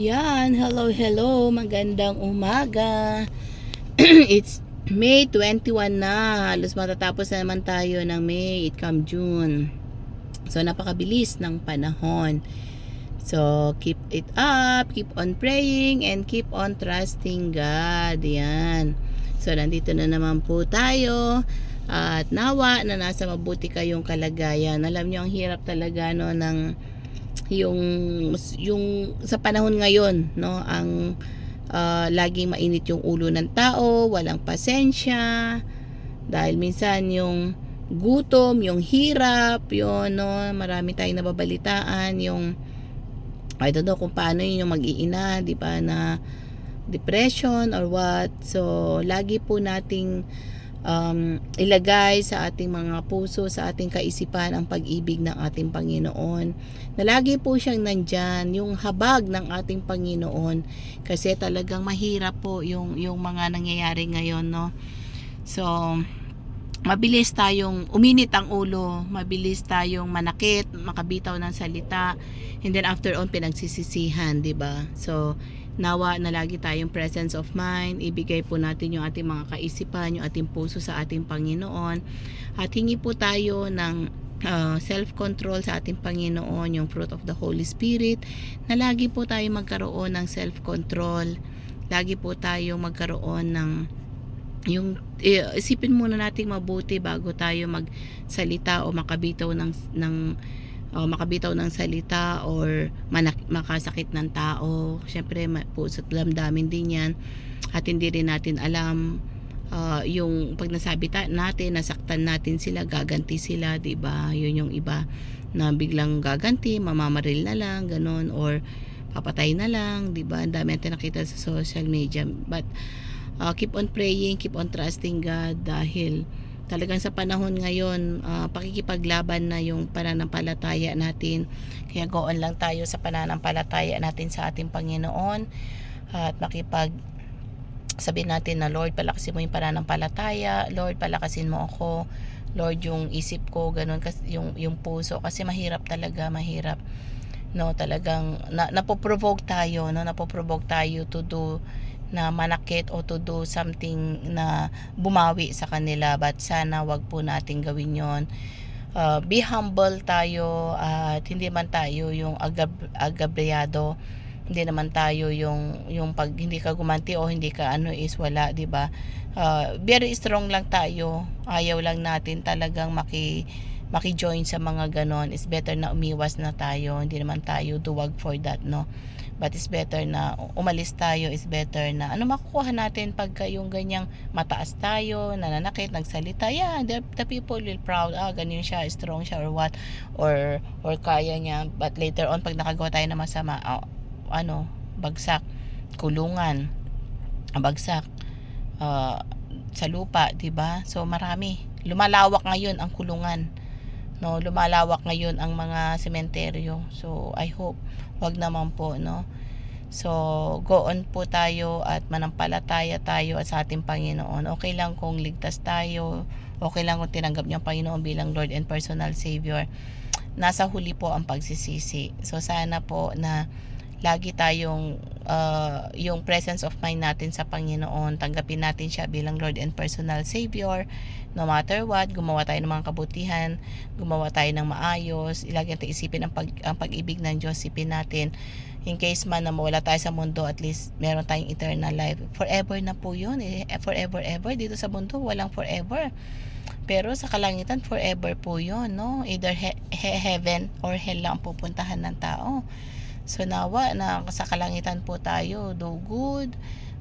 Yan, hello, hello. Magandang umaga. It's May 21 na. Halos matatapos na naman tayo ng May. It come June. So, napakabilis ng panahon. So, keep it up. Keep on praying and keep on trusting God. Yan. So, nandito na naman po tayo. At nawa na nasa mabuti kayong kalagayan. Alam nyo, ang hirap talaga no, ng yung yung sa panahon ngayon no ang uh, laging mainit yung ulo ng tao walang pasensya dahil minsan yung gutom yung hirap yun no marami tayong nababalitaan yung I don't know kung paano yun yung mag-iina di ba na depression or what. So lagi po nating um, ilagay sa ating mga puso, sa ating kaisipan ang pag-ibig ng ating Panginoon. Na lagi po siyang nandyan, yung habag ng ating Panginoon. Kasi talagang mahirap po yung, yung mga nangyayari ngayon, no? So, mabilis tayong uminit ang ulo, mabilis tayong manakit, makabitaw ng salita, and then after on pinagsisisihan, 'di ba? So nawa na lagi tayong presence of mind, ibigay po natin yung ating mga kaisipan, yung ating puso sa ating Panginoon, at hingi po tayo ng uh, self-control sa ating Panginoon, yung fruit of the Holy Spirit, na lagi po tayo magkaroon ng self-control, lagi po tayo magkaroon ng yung eh, isipin muna nating mabuti bago tayo magsalita o makabitaw ng ng o makabitaw ng salita or manak- makasakit ng tao. Syempre puso't damdamin din 'yan at hindi rin natin alam uh, yung pag nasabi ta- natin, nasaktan natin sila, gaganti sila, ba? Yun yung iba na biglang gaganti, mamamaril na lang, ganun or papatay na lang, 'di ba? Ang dami natin nakita sa social media. But uh, keep on praying, keep on trusting God dahil talagang sa panahon ngayon uh, pakikipaglaban na yung pananampalataya natin. Kaya go on lang tayo sa pananampalataya natin sa ating Panginoon at makipag sabihin natin na Lord palakasin mo yung pananampalataya. Lord palakasin mo ako. Lord yung isip ko ganun kasi yung yung puso. Kasi mahirap talaga mahirap no talagang na, napoprovoke tayo no napoprovoke tayo to do na manakit o to do something na bumawi sa kanila but sana wag po natin gawin yon uh, be humble tayo at hindi man tayo yung agab agabriado hindi naman tayo yung yung pag hindi ka gumanti o hindi ka ano is wala di ba? Uh, very strong lang tayo. Ayaw lang natin talagang maki maki-join sa mga ganon. Is better na umiwas na tayo. Hindi naman tayo duwag for that no? But it's better na umalis tayo. Is better na ano makukuha natin pagka yung ganyang mataas tayo nananakit nagsalita. Yeah the, the people will proud ah ganyan siya strong siya or what or or kaya niya. But later on pag nakagawa tayo ng masama oh, ano bagsak kulungan bagsak uh, sa lupa 'di ba? So marami. Lumalawak ngayon ang kulungan no lumalawak ngayon ang mga sementeryo. So i hope wag naman po no. So go on po tayo at manampalataya tayo sa ating Panginoon. Okay lang kung ligtas tayo okay lang kung tinanggap niyo ang Panginoon bilang Lord and personal Savior. Nasa huli po ang pagsisisi. So sana po na lagi tayong uh, yung presence of mind natin sa Panginoon, tanggapin natin siya bilang Lord and personal Savior. No matter what, gumawa tayo ng mga kabutihan, gumawa tayo ng maayos, ilagay natin isipin ang, pag, ang pag-ibig ng Diyos, isipin natin in case man na mawala tayo sa mundo, at least meron tayong eternal life. Forever na po yun. Eh. Forever, ever. Dito sa mundo, walang forever. Pero sa kalangitan, forever po yun. No? Either he- he- heaven or hell lang pupuntahan ng tao. So nawa na sa kalangitan po tayo, do good,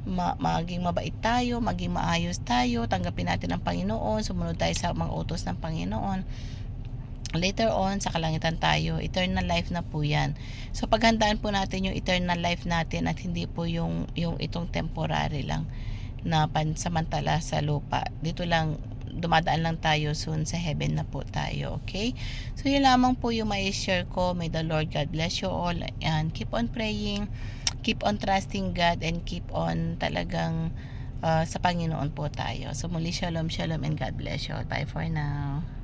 ma maging mabait tayo, maging maayos tayo, tanggapin natin ang Panginoon, sumunod tayo sa mga utos ng Panginoon. Later on, sa kalangitan tayo, eternal life na po yan. So paghandaan po natin yung eternal life natin at hindi po yung, yung itong temporary lang na pansamantala sa lupa. Dito lang dumadaan lang tayo soon sa heaven na po tayo. Okay? So, yun lamang po yung may share ko. May the Lord God bless you all. And keep on praying. Keep on trusting God and keep on talagang uh, sa Panginoon po tayo. So, muli shalom, shalom and God bless you all. Bye for now.